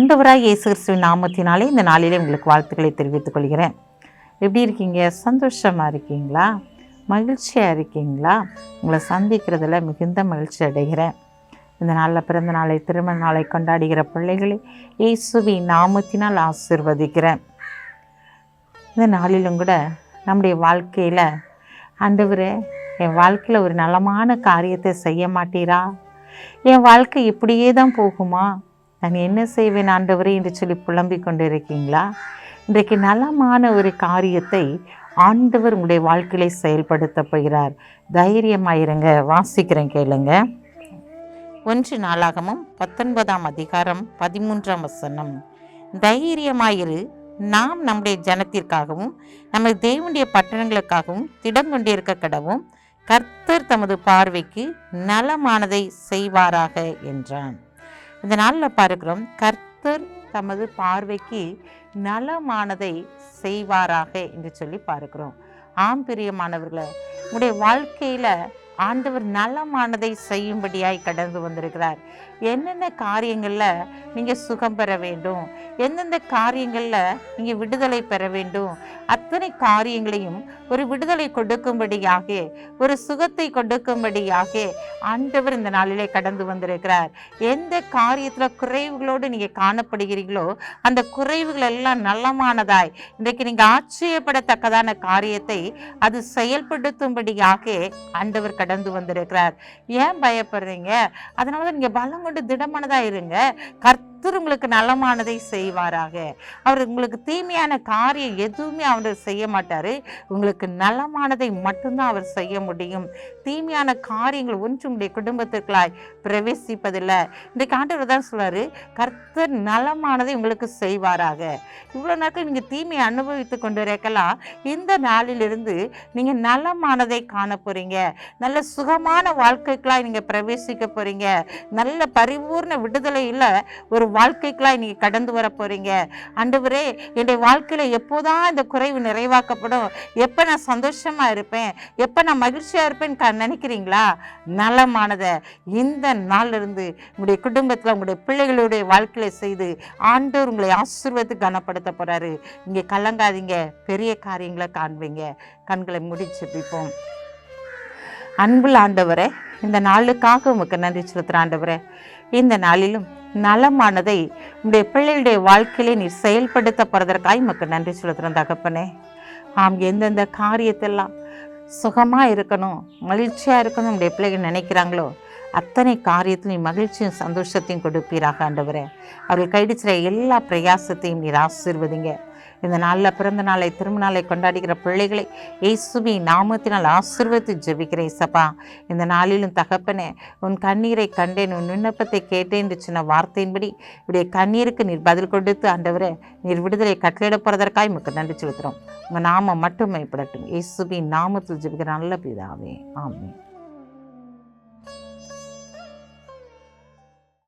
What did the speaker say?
ஆண்டவராய் இயேசு கிறிஸ்துவின் நாமத்தினாலே இந்த நாளிலே உங்களுக்கு வாழ்த்துக்களை தெரிவித்துக் கொள்கிறேன். எப்படி இருக்கீங்க? சந்தோஷமாக இருக்கீங்களா? மகிழ்ச்சியாக இருக்கீங்களா? உங்களை சந்திக்கிறதுல மிகுந்த மகிழ்ச்சி அடைகிறேன். இந்த நாளில் பிறந்த நாளை திருமண நாளை கொண்டாடுகிற பிள்ளைகளை இயேசுவின் நாமத்தினால் ஆசிர்வதிக்கிறேன். இந்த நாளிலும் கூட நம்முடைய வாழ்க்கையில் ஆண்டவர் என் வாழ்க்கையில் ஒரு நலமான காரியத்தை செய்ய மாட்டீரா? என் வாழ்க்கை இப்படியே தான் போகுமா? நான் என்ன செய்வேன் ஆண்டவரே என்று சொல்லி புலம்பிக் கொண்டு இருக்கீங்களா இன்றைக்கு நலமான ஒரு காரியத்தை ஆண்டவர் உங்களுடைய வாழ்க்கையை செயல்படுத்த போகிறார். தைரியமாயிருங்க வாசிக்கிறேன் கேளுங்க. ஒன்று நாளாகமும் பத்தொன்பதாம் அதிகாரம் பதிமூன்றாம் வசனம். தைரியமாயிரு நாம் நம்முடைய ஜனத்திற்காகவும் நமது தேவனுடைய பட்டணங்களுக்காகவும் திடம் கொண்டிருக்க கடவும் கர்த்தர் தமது பார்வைக்கு நலமானதை செய்வாராக என்றான். இந்த நாளில் பார்க்கிறோம் கர்த்தர் தமது பார்வைக்கு நலமானதை செய்வாராக என்று சொல்லி பார்க்கிறோம். ஆம் பிரியமானவர்களை உங்களுடைய வாழ்க்கையில் ஆண்டவர் நலமானதை செய்யும்படியாய் கடந்து வந்திருக்கிறார். என்னென்ன காரியங்களில் நீங்கள் சுகம் பெற வேண்டும்? எந்தெந்த காரியங்களில் நீங்கள் விடுதலை பெற வேண்டும்? அத்தனை காரியங்களையும் ஒரு விடுதலை கொடுக்கும்படியாக ஒரு சுகத்தை கொடுக்கும்படியாக ஆண்டவர் இந்த நாளிலே கடந்து வந்திருக்கிறார். எந்த காரியத்தில் குறைவுகளோடு நீங்கள் காணப்படுகிறீர்களோ அந்த குறைவுகள் எல்லாம் நலமானதாய் இன்றைக்கு நீங்கள் ஆச்சரியப்படத்தக்கதான காரியத்தை அது செயல்படுத்தும்படியாக ஆண்டவர் கடந்து வந்திருக்கிறார். ஏன் பயப்படுறீங்க? அதனால நீங்க நீங்கள் பலம் கொண்டு திடமானதாக இருங்க. கர்த்தர் உங்களுக்கு நலமானதை செய்வாராக. அவர் உங்களுக்கு தீமையான காரியம் எதுவுமே அவர் செய்ய மாட்டார். உங்களுக்கு நலமானதை மட்டும்தான் அவர் செய்ய முடியும். தீமையான காரியங்கள் ஒன்று உங்களுடைய குடும்பத்திற்குள்ளாய் பிரவேசிப்பதில்லை. இன்றைக்கு ஆண்டவர் தான் சொல்றாரு கர்த்தர் நலமானதை உங்களுக்கு செய்வாராக. இவ்வளோ நாட்கள் நீங்கள் தீமையை அனுபவித்து கொண்டு இருக்கலாம் இந்த நாளிலிருந்து நீங்கள் நலமானதை காண போகிறீங்க நல்ல சுகமான வாழ்க்கைக்குள்ளாய் நீங்கள் பிரவேசிக்க போகிறீங்க நல்ல பரிபூர்ண விடுதலையில் ஒரு வாழ்க்கைக்கெல்லாம் நீங்கள் கடந்து வர போகிறீங்க ஆண்டவரே என்னுடைய வாழ்க்கையில் எப்போதான் இந்த குறைவு நிறைவாக்கப்படும்? எப்போ நான் சந்தோஷமாக இருப்பேன்? எப்போ நான் மகிழ்ச்சியாக இருப்பேன்னு க- நினைக்கிறீங்களா? நலமானதை இந்த நாள்ல இருந்து உங்களுடைய குடும்பத்தில் உங்களுடைய பிள்ளைகளுடைய வாழ்க்கையில் செய்து ஆண்டவர் உங்களை ஆசீர்வத்து கனப்படுத்த போகிறாரு இங்கே கலங்காதீங்க. பெரிய காரியங்களை காண்பீங்க. கண்களை முடிச்சு பிப்போம். அன்புள்ள ஆண்டவரே இந்த நாளுக்காக உமக்கு நன்றி செலுத்துகிறாண்டவரே இந்த நாளிலும் நலமானதை உடைய பிள்ளைகளுடைய வாழ்க்கையிலே நீர் செயல்படுத்த போகிறதற்காக உமக்கு நன்றி செலுத்துகிறேன் தகப்பனே. ஆம் எந்தெந்த காரியத்தெல்லாம் சுகமாக இருக்கணும் மகிழ்ச்சியாக இருக்கணும் உடைய பிள்ளைகள் நினைக்கிறாங்களோ அத்தனை காரியத்திலையும் மகிழ்ச்சியும் சந்தோஷத்தையும் கொடுப்பீராக ஆண்டவரே. அவர்கள் கைடிச்சிற எல்லா பிரயாசத்தையும் நீர் ஆசீர்வதிங்க. இந்த நாளில் பிறந்த நாளை திரும்ப நாளை கொண்டாடுகிற பிள்ளைகளை இயேசுவி நாமத்தினால் ஆசீர்வதித்து ஜெபிக்கிறேன் சபா இந்த நாளிலும் தகப்பனே உன் கண்ணீரை கண்டேன் உன் விண்ணப்பத்தை கேட்டேன் என்று சொன்ன வார்த்தையின்படி இப்படிய கண்ணீருக்கு நீர் பதில் கொடுத்து ஆண்டவரே நீர் விடுதலை கட்டளையிட போகிறதற்காக உமக்கு நன்றி செலுத்துகிறோம். உங்கள் நாமம் மட்டும் மேம்படட்டும். இயேசுவின் நாமத்தில் ஜெபிக்கிற நல்ல பிதாவே. ஆமே